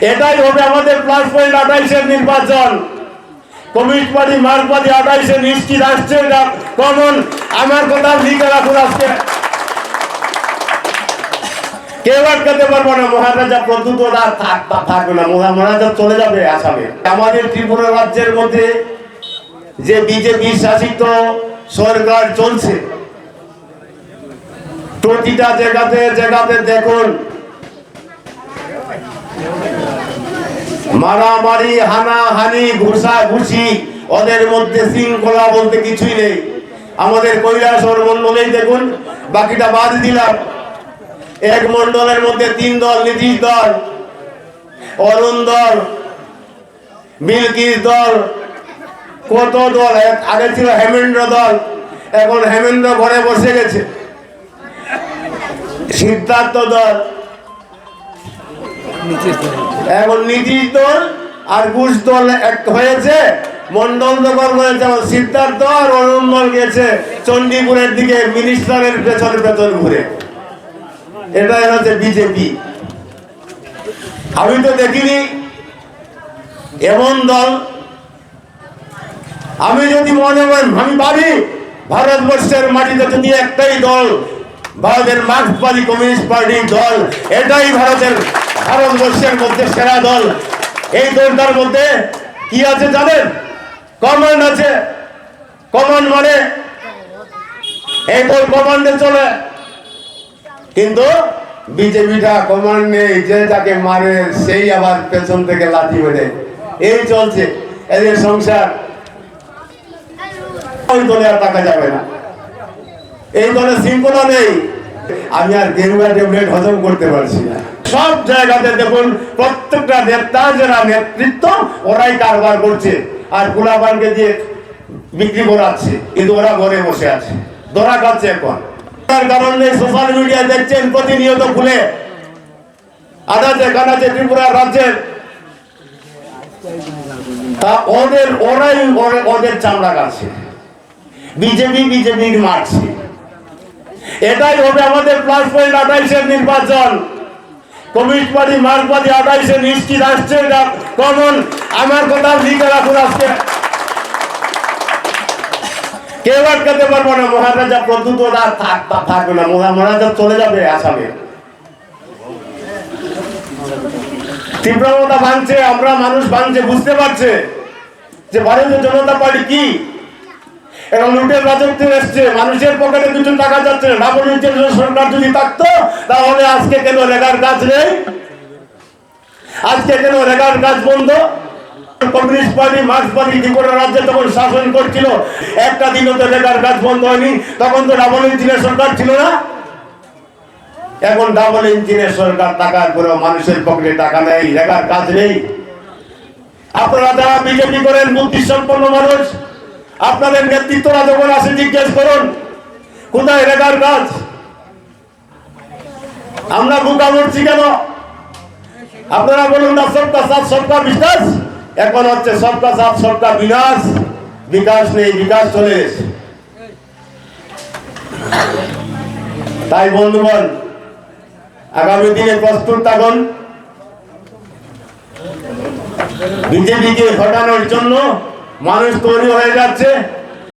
এটাই হবে আমাদের প্লাস পয়েন্ট আঠাইশের নির্বাচন। কমিউনিস্ট পার্টি মার্কবাদী আঠাইশে নিশ্চিত আসছে এটা। কমন, আমার কথা লিখে রাখুন আজকে। কেউ আটকাতে পারব না, মহারাজা প্রদ্যুত থাকবে না। মহা- মহারাজা চলে যাবে আসামে। আমাদের ত্রিপুরা রাজ্যের মধ্যে যে বিজেপি শাসিত সরকার চলছে, প্রতিটা জায়গাতে জায়গাতে দেখুন মারামারি, হানাহানি ঘুষা ঘুষি ওদের মধ্যে শৃঙ্খলা বলতে কিছুই নেই। আমাদের কৈলাসর মন্ডলেই দেখুন, বাকিটা বাদ দিলাম। এক মন্ডলের মধ্যে তিন দল, নীতিশ দল, অরুণ দল বিলকিস দল, কত দল? আগে ছিল হেমেন্দ্র দল, এখন হেমেন্দ্র ঘরে বসে গেছে। সিদ্ধার্থ দল এখন নীতিশ দল আর ঘুষ দল এক হয়েছে। মন্ডল দখল করেছে সিদ্ধার্থ আর অরুণ দল গেছে চণ্ডীপুরের দিকে মিনিস্টারের পেছনে পেছন ঘুরে এটাই হচ্ছে বিজেপি। আমি তো দেখিনি এমন দল। আমি যদি মনে করেন, আমি ভাবি ভারতবর্ষের মাটিতে যদি একটাই দল, ভারতের মার্ক্সবাদী কমিউনিস্ট পার্টির দল, এটাই ভারতের ভারতবর্ষের মধ্যে সেরা দল। এই দলটার মধ্যে কি আছে জানেন? কমান্ড আছে। কমান্ড মানে এই দল কমান্ডে চলে। কিন্তু বিজেপিটা কমান্ড নেই, যে যাকে মারে সেই আবার পেছন থেকে লাঠি মেরে। এই চলছে। এদের সংসার। ওই দলে আর টাকা যাবে না। এই দলে শৃঙ্খলা নেই। আমি আর গেরুয়া ট্যাবলেট হজম করতে পারছি না। সব জায়গাতে দেখুন, প্রত্যেকটা নেতা যারা নেতৃত্ব, ওরাই কারবার করছে আর গোলাপানকে দিয়ে বিক্রি করাচ্ছে। কিন্তু ওরা ঘরে বসে আছে। ধরা খাচ্ছে এখন। তার কারণে সোশ্যাল মিডিয়া দেখছেন প্রতিনিয়ত খুলে। আনাচে কানাচে ত্রিপুরা রাজ্যের তা ওদের, ওরাই ওদের চামড়া কাছে বিজেপি, বিজেপির মারছে। এটাই হবে আমাদের প্লাস পয়েন্ট আঠাইশের নির্বাচন। পার্টি মার্কবাদী নিশ্চিত আসছে কমন আমার কথা লিখে রাখুন আজকে। কেউ আটকাতে পারব না, মহারাজা প্রদ্যুত আর থাক- থাক- থাকবে না। মহারাজা চলে যাবে আসামে। তীব্রতা ভাঙছে আমরা মানুষ ভাঙছে বুঝতে পারছে যে ভারতীয় জনতা পার্টি কি? এবং লুটের রাজত্ব এসছে। মানুষের পকেটে কিছু টাকা যাচ্ছে। ডাবল ইঞ্জিনের সরকার যদি থাকতো, তাহলে আজকে কেন রেগার কাজ নেই? আজকে কেন রেগার কাজ বন্ধ? রাজ্যে তখন শাসন করছিল। একটা দিনও তো রেগার কাজ বন্ধ হয়নি। তখন তো ডাবল ইঞ্জিনের সরকার ছিল না। এখন ডাবল ইঞ্জিনের সরকার টাকার পরেও মানুষের পকেটে টাকা নেই, রেগার কাজ নেই। আপনারা যারা বিজেপি করেন বুদ্ধি সম্পন্ন মানুষ আপনাদের নেতৃত্বরা যখন আসে, জিজ্ঞেস করুন, কোথায় রেগার কাজ? আমরা বুকা মরছি কেন? আপনারা বলুন না সবকা সাথ সবকা বিশ্বাস এখন হচ্ছে সবকা সাথ সবকা বিনাশ। বিকাশ নেই, বিকাশ চলে তাই বন্ধুগণ, আগামী দিনে প্রস্তুত থাকুন। বিজেপিকে হটানোর জন্য মানুষ তৈরি হয়ে যাচ্ছে।